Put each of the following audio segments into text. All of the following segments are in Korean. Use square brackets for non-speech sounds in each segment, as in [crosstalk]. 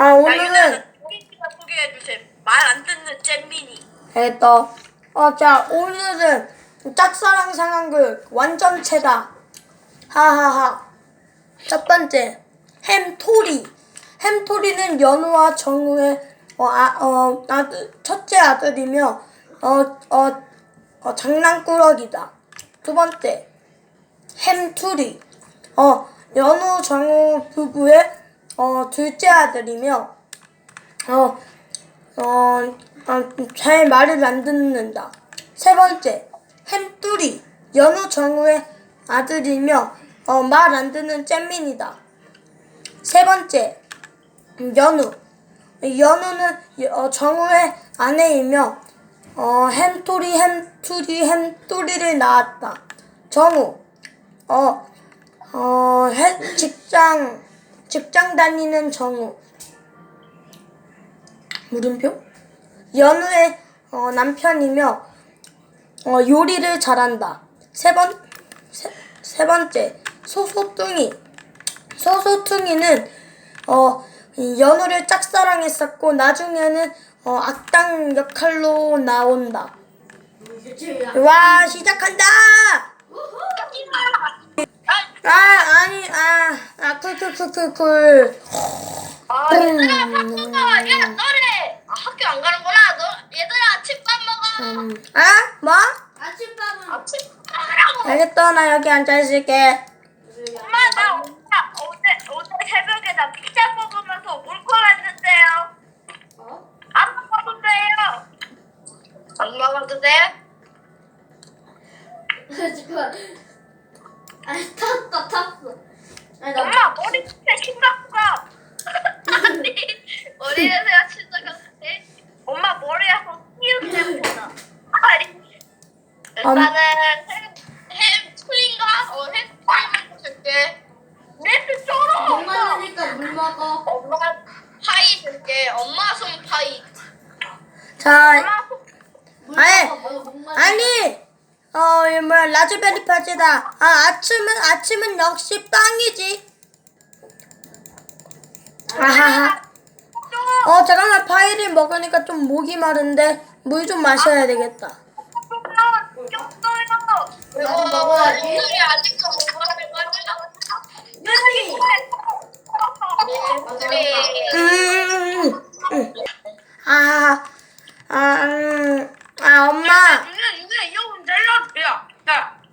아 자, 오늘은 소개팅을 소개해 주세요. 말 안 듣는 잼민이. 됐다. 어, 자 오늘은 짝사랑 상황극 완전체다. 하하하. 첫 번째 햄토리. 햄토리는 연우와 정우의 어, 아, 어, 아들, 첫째 아들이며 어, 어, 어, 장난꾸러기다. 두 번째 햄투리. 어, 연우 정우 부부의 어, 둘째 아들이며 어, 어, 어, 잘 말을 안 듣는다. 세 번째, 햄뚜리. 연우 정우의 아들이며, 어, 말 안 듣는 잼민이다. 세 번째, 음, 연우. 연우는 어, 정우의 아내이며, 어, 햄토리, 햄투리, 햄뚜리를 낳았다. 정우. 어, 어, 해, 직장, 직장 다니는 정우. 물음표? 연우의 어, 남편이며 어, 요리를 잘한다. 세 번, 세, 세 번째 소소뚱이. 소소뚱이는 어, 이 연우를 짝사랑했었고 나중에는 어, 악당 역할로 나온다. 와 시작한다. 아 아니 아아 쿨쿨쿨쿨쿨. 아, 얘들아, 바쁘다. 야, 너네 아, 학교 안 가는구나. 너, 얘들아, 아침밥 먹어. 음, 아 뭐? 아침밥은 아침밥 하라고. 알겠다 나 여기 앉아 있을게. 엄마, 나 오늘, 어제, 어제 새벽에 나 피자 먹으면서 울고 왔는데요. 어? 안 먹어도 돼요. 안 먹어도 돼? [laughs] 잠깐. 아니 탔다 탔어. 아니 나 엄마, 머리 밑에 심각가. 아니, 머리 냄새가 진짜 같은데? 엄마 머리에서 띄운 냄새나. 아니, 일단은 햄, 햄 트인가? 어, 햄 트리만 줄게. 냄새 물 쩔어. 마시니까 물 먹어. 엄마 파이 줄게. 엄마 손 파이. 자 엄마 손물 아니. 아니 어이 뭐야 라즈베리 파지다. 아 아침은 아침은 역시 빵이지. 아하하. 어 잠깐만 파이를 먹으니까 좀 목이 마른데 물 좀 마셔야 되겠다. 나도 먹어야지. 오늘이 아직도 먹어야 될 거야. 여기. 네. 음. 음. 아. 아, 음, 아 엄마. 누나 누나 이거 잘라줘. 야, 야,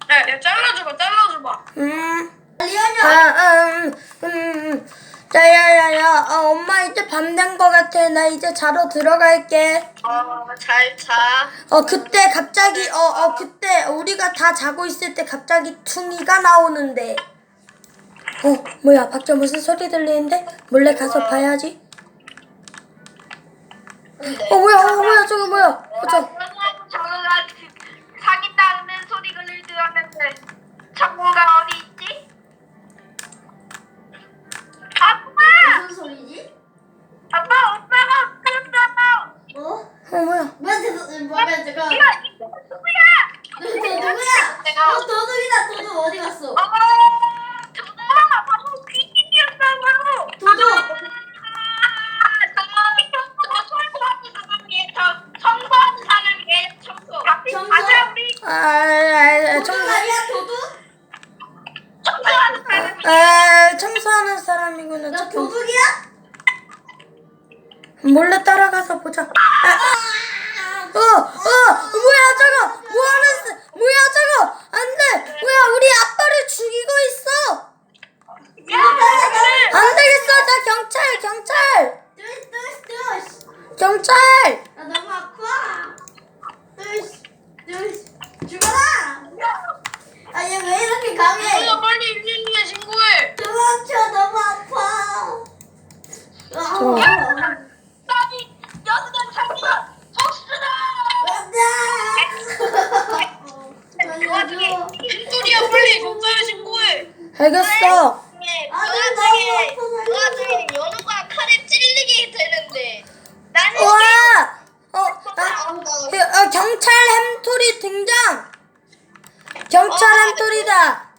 야, 야 잘라줘봐, 잘라줘봐. 음. 아, 음, 음, 음. 자야야야, 어, 엄마 이제 밤 된 거 같아. 나 이제 자러 들어갈게. 어, 잘 자. 어 그때 갑자기 어 어 그때 우리가 다 자고 있을 때 갑자기 퉁이가 나오는데 어 뭐야 밖에 무슨 소리 들리는데 몰래 가서 봐야지 어 뭐야 어 뭐야 저거 뭐야 어, 저 저가 사귄다는 소리를 들었는데 창고가 어디 있지? 아빠! 무슨 소리지? 아빠 오빠가 없어졌어! 어? 어 뭐야 뭐한테 뭐야 잠깐. 이거 이거 누구야? 너 누구야? 내가 어 도둑이다 도둑 어디 갔어? 어 아, 청소하는 사람이구나. 너 도둑이야? 몰래 따라가서 보자. 아, 어, 어, 뭐야 저거? 뭐 하는 스- 뭐야 저거? 안 돼. 뭐야 우리 아빠를 죽이고 있어. 안 되겠어 나 경찰 경찰. 경찰 나 너무 아파. 뚜시 뚜시 죽어라. 아얘 왜 이렇게 강해? 누가 빨리 일일이에 신고해 도망쳐 너무 아파. 저- 빨리 경찰에 신고해 알겠어. 그 아, 와중에 너무 아파, 그 와중에 연우가 칼에 찔리게 되는데 나는 우와! 어, 아, 그, 어 경찰 햄토리 등장! 경찰 햄토리다!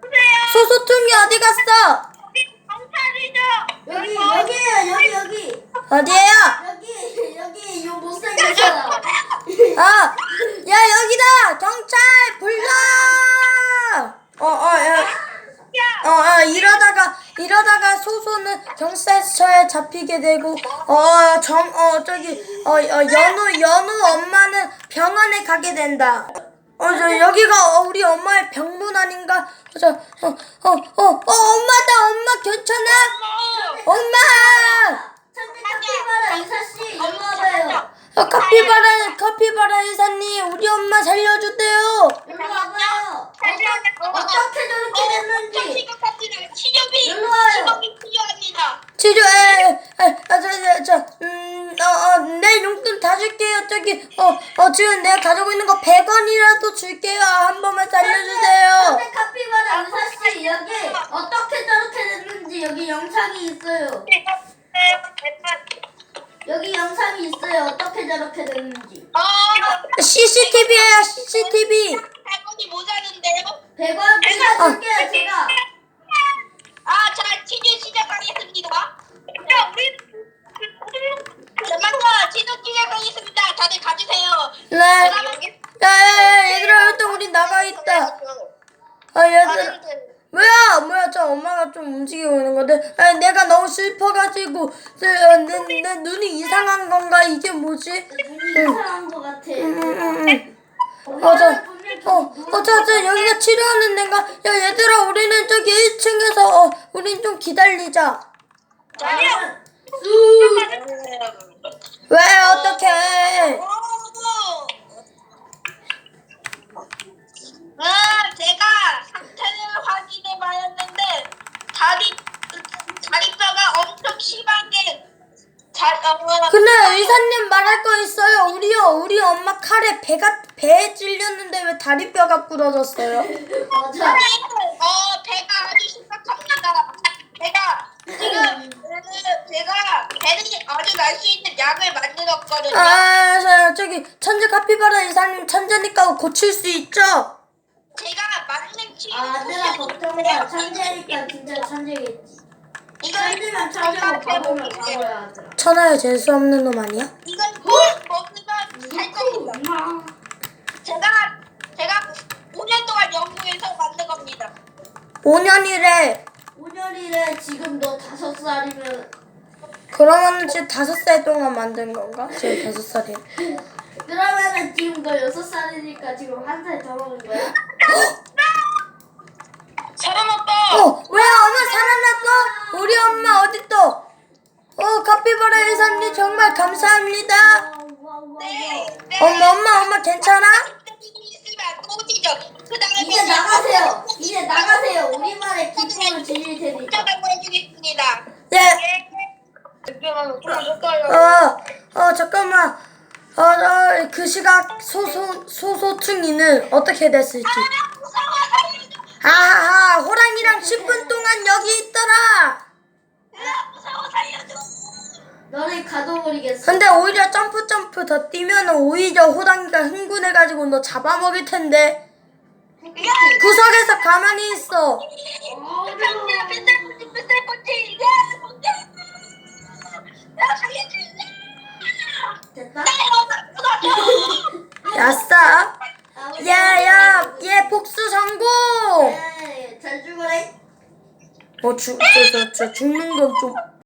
보세요? 소소퉁이 어디 갔어? 여기 경찰이죠 여기 여기에요 여기 여기 어디에요? 여기 여기 요 못생긴 사람. 아, 야 여기다 경찰 불러. 어, 어, 야. 어, 어, 이러다가 이러다가 소소는 경찰서에 잡히게 되고 어, 정, 어, 저기 어, 어 연우 연우 엄마는 병원에 가게 된다. 어, 저 여기가 어, 우리 엄마의 병문 아닌가? 저, 어, 어, 어, 어, 엄마다, 엄마 괜찮아? 엄마! 카피바라 의사 씨 일로 와봐요. 어, 카피바라, 카피바라 이사님, 우리 엄마 살려주세요. 일로 와봐요. 어떻게 저렇게 됐는지. 치료비 일로 와요. 치료비 필요합니다. 치료해, 에, 아, 저, 저, 저, 음, 어, 어, 내 용돈 다 줄게요. 저기, 어, 어, 지금 내가 가지고 있는 거 100원이라도 줄게요. 한 번만 살려주세요. 천재 카피바라 의사 씨 여기 어떻게 저렇게 됐는지 여기 영상이 있어요. 여기 영상이 있어요. 어떻게 저렇게 됐는지. 어, CCTV에요, CCTV. 100원이 모자는데요? 100원 제가 줄게요. 제가. 아, 자, 치료 시작하겠습니다. 야, 우리 잠깐만, 치료 시작하겠습니다. 다들 가주세요. 네. 야, 야, 야, 얘들아, 일단 우리 나가 있다. 아, 얘들아. 뭐야, 뭐야, 저 엄마가 좀 움직이고 있는 건데. 아, 내가 너무 슬퍼가지고, 저, 어, 내, 내 눈이 이상한 건가? 이게 뭐지? 눈이 이상한 것 같아. 음, 음, 음. 어, 저, 어, 어, 저, 저, 여기가 치료하는 데인가? 야, 얘들아, 우리는 저기 1층에서, 어, 우린 좀 기다리자. 아니요. 왜, 어떡해. 아, 제가 상태를 확인해 봐였는데 다리 다리뼈가 엄청 심하게 잘 어, 근데 의사님 말할 거 있어요. 우리요, 우리 엄마 칼에 배가, 배에 찔렸는데 왜 다리뼈가 부러졌어요? 맞아. 어 배가 아주 심각합니다. 제가 지금 그 제가 배를 아주 날 수 있는 약을 만들었거든요. 아, 저, 저기, 천재 카피바라 의사님 천재니까 고칠 수 있죠? 제가 맞는 치료 아, 내가 걱정 마. 천재니까 진짜 천재겠지. 천재면 천재고 바보면 바보야 하더라. 천하의 재수 없는 놈 아니야? 이걸 먹으면 살 겁니다. 제가 제가 5년 동안 연구해서 만든 겁니다. 5년이래. 5년이래 지금 너 다섯 살이면 그러면 지금 다섯 살 동안 만든 건가? 지금 다섯 살이야. 그러면은 지금 너 여섯 살이니까 지금 한 살 더 먹은 거야? 살아났다. 어, 왜 엄마 살아났어? 우리 엄마 어딨어? 어, 카피바라 의사님 정말 감사합니다. 네. 네. 엄마, 엄마, 엄마 괜찮아? 있으면 꼬지죠. 그 다음에 이제 나가세요. 이제 나가세요. 우리만의 기쁨을 즐길 테니까. 쫓아가고 해주겠습니다. 예. 잠깐만 좀 할까요? 어, 어, 잠깐만. 어, 어, 그 시각 소소, 소소충이는 어떻게 됐을지. 무서워 살려줘. 하하하, 호랑이랑 10분 근데 오히려 점프 점프 더 뛰면 오히려 호랑이가 흥분해가지고 너 잡아먹을 텐데. 구석에서 가만히 있어. 뭔데? 됐다. 야싸. 야야, 얘 복수 성공. 네, 잘 죽어라. 어, 죽, 저, 저, 저 죽는 건 좀.